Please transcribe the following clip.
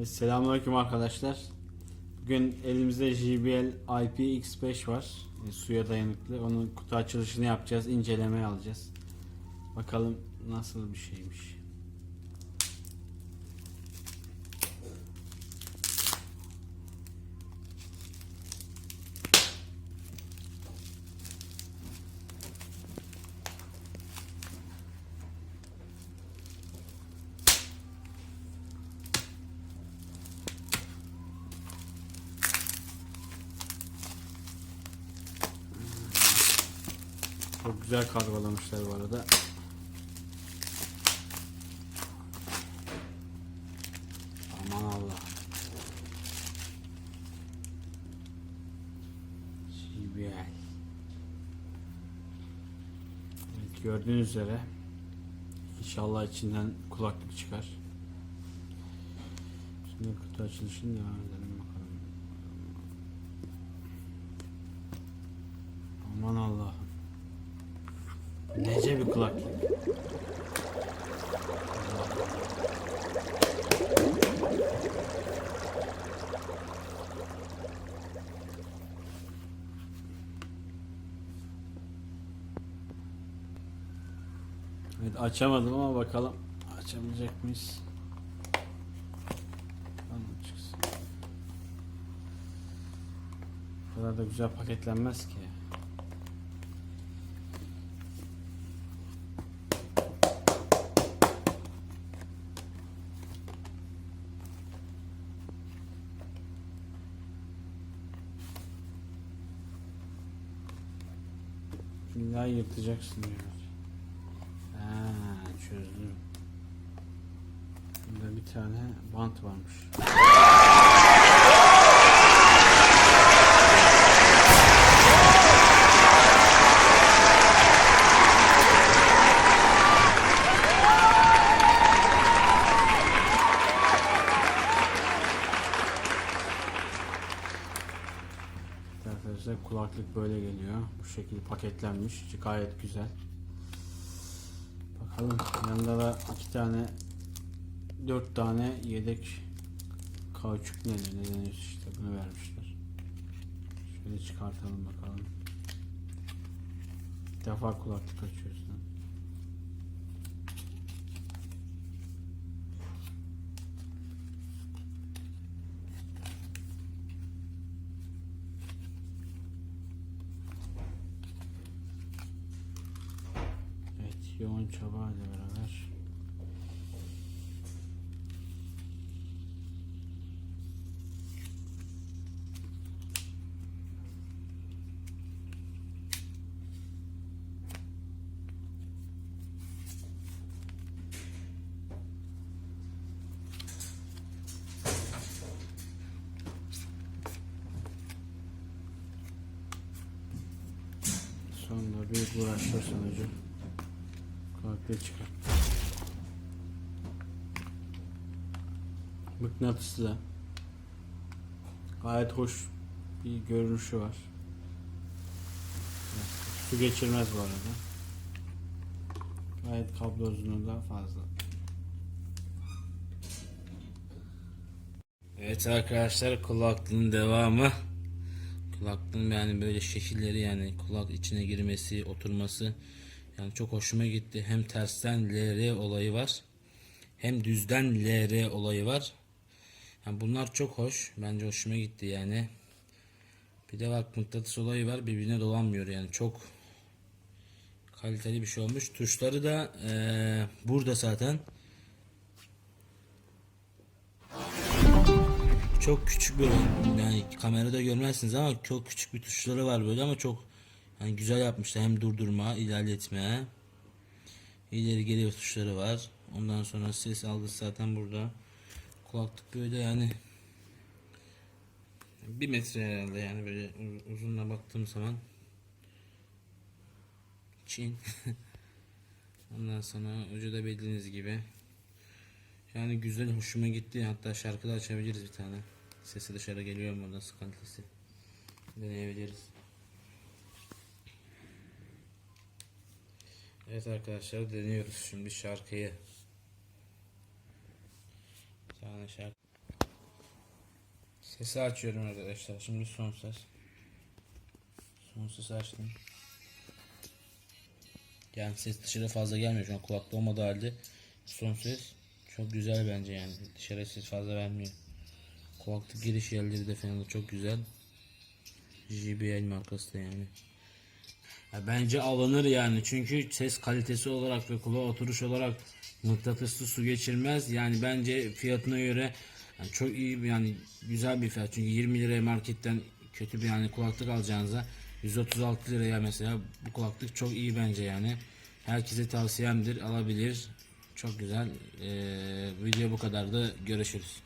Selamünaleyküm arkadaşlar. Bugün elimizde JBL IPX5 var. E, suya dayanıklı. Onun kutu açılışını yapacağız. incelemeye alacağız. Bakalım nasıl bir şeymiş. Çok güzel kargolamışlar bu arada. Aman Allah. JBL. Evet, gördüğünüz üzere inşallah içinden kulaklık çıkar. Şimdi kutu açılışını devam edelim bakalım. Aman Allah'ım. Nece bir kulaklık. Evet açamadım ama bakalım açabilecek miyiz? Çıksın. Bu kadar da güzel paketlenmez ki. İlla yırtacaksın diyor. Ha, çözdüm. Burada bir tane bant varmış. Arkadaşlar kulaklık böyle geliyor. Bu şekilde paketlenmiş. Gayet güzel. Bakalım yanında da iki tane dört tane yedek kauçuk ne ne deniyor işte bunu vermişler. Şöyle çıkartalım bakalım. Bir defa kulaklık açıyoruz. lan. Evet yoğun çaba ile beraber. Sonunda büyük uğraşlar sonucu kulaklığı çıkar. Mıknatıslı. Gayet hoş bir görünüşü var. Su geçirmez bu arada. Gayet kablo uzunluğu da fazla. Evet arkadaşlar kulaklığın devamı. Kulaklığın yani böyle şekilleri yani kulak içine girmesi, oturması yani çok hoşuma gitti. Hem tersten LR olayı var. Hem düzden LR olayı var. Yani bunlar çok hoş. Bence hoşuma gitti yani. Bir de bak mıknatıs olayı var. Birbirine dolanmıyor yani. Çok kaliteli bir şey olmuş. Tuşları da eee, burada zaten. Çok küçük böyle yani kamerada görmezsiniz ama çok küçük bir tuşları var böyle ama çok yani güzel yapmışlar. Hem durdurma, ilerletme, ileri geri tuşları var. Ondan sonra ses algısı zaten burada. Kulaklık böyle yani bir metre herhalde yani böyle uz- uzunla baktığım zaman. Çin. Ondan sonra ucu da bildiğiniz gibi. Yani güzel hoşuma gitti. Hatta şarkı da açabiliriz bir tane. Sesi dışarı geliyor mu? Nasıl kalitesi? Deneyebiliriz Evet arkadaşlar deniyoruz şimdi şarkıyı bir tane şarkı Sesi açıyorum arkadaşlar. Şimdi son ses. Son sesi açtım. Yani ses dışarı fazla gelmiyor şu an kulakta olmadığı halde son ses çok güzel bence yani dışarı ses fazla vermiyor. Kulaklık giriş yerleri de falan çok güzel. JBL markası da yani. Ya bence alınır yani çünkü ses kalitesi olarak ve kulağa oturuş olarak mıknatıslı su geçirmez. Yani bence fiyatına göre yani çok iyi yani güzel bir fiyat. Çünkü 20 liraya marketten kötü bir yani kulaklık alacağınıza 136 liraya mesela bu kulaklık çok iyi bence yani. Herkese tavsiyemdir alabilir. Çok güzel. Ee, video bu kadardı. Görüşürüz.